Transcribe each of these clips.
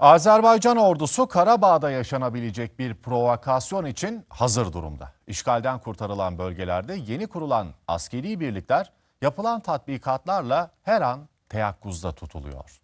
Azerbaycan ordusu Karabağ'da yaşanabilecek bir provokasyon için hazır durumda. İşgalden kurtarılan bölgelerde yeni kurulan askeri birlikler yapılan tatbikatlarla her an teyakkuzda tutuluyor.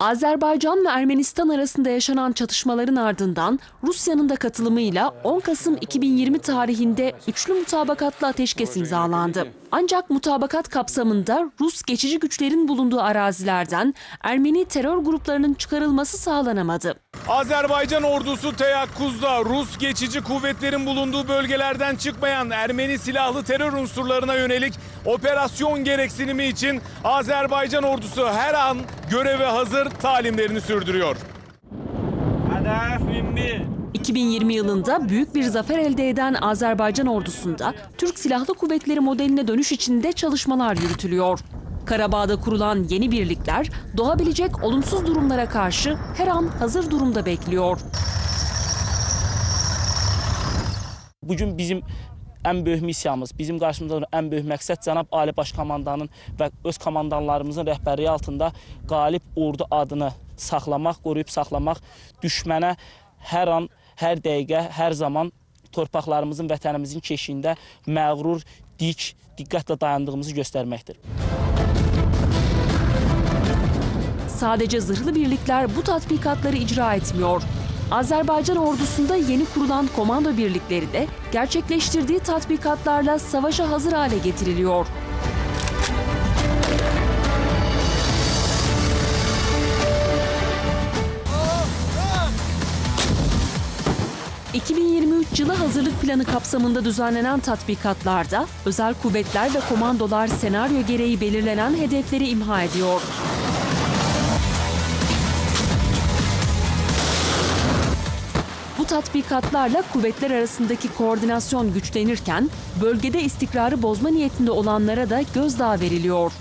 Azerbaycan ve Ermenistan arasında yaşanan çatışmaların ardından Rusya'nın da katılımıyla 10 Kasım 2020 tarihinde üçlü mutabakatla ateşkes imzalandı. Ancak mutabakat kapsamında Rus geçici güçlerin bulunduğu arazilerden Ermeni terör gruplarının çıkarılması sağlanamadı. Azerbaycan ordusu teyakkuzda Rus geçici kuvvetlerin bulunduğu bölgelerden çıkmayan Ermeni silahlı terör unsurlarına yönelik operasyon gereksinimi için Azerbaycan ordusu her an göreve hazır talimlerini sürdürüyor. Hedef 21. 2020 yılında büyük bir zafer elde eden Azerbaycan ordusunda Türk Silahlı Kuvvetleri modeline dönüş içinde çalışmalar yürütülüyor. Karabağ'da kurulan yeni birlikler doğabilecek olumsuz durumlara karşı her an hazır durumda bekliyor. Bugün bizim ən böyük missiyamız, bizim qarşımızda ən böyük məqsəd cənab Ali Baş Komandanın və öz komandanlarımızın rəhbərliyi altında qalib ordu adını saxlamaq, qoruyub saxlamaq, düşmənə hər an, hər dəqiqə, hər zaman torpaqlarımızın, vətənimizin keşiyində məğrur, dik, diqqətlə dayandığımızı göstərməkdir. Sadece zırhlı birlikler bu tatbikatları icra etmiyor. Azerbaycan ordusunda yeni kurulan komando birlikleri de gerçekleştirdiği tatbikatlarla savaşa hazır hale getiriliyor. ...2023 yılı hazırlık planı kapsamında düzenlenen tatbikatlarda... ...özel kuvvetler ve komandolar senaryo gereği belirlenen hedefleri imha ediyor. Bu tatbikatlarla kuvvetler arasındaki koordinasyon güçlenirken bölgede istikrarı bozma niyetinde olanlara da gözdağı veriliyor.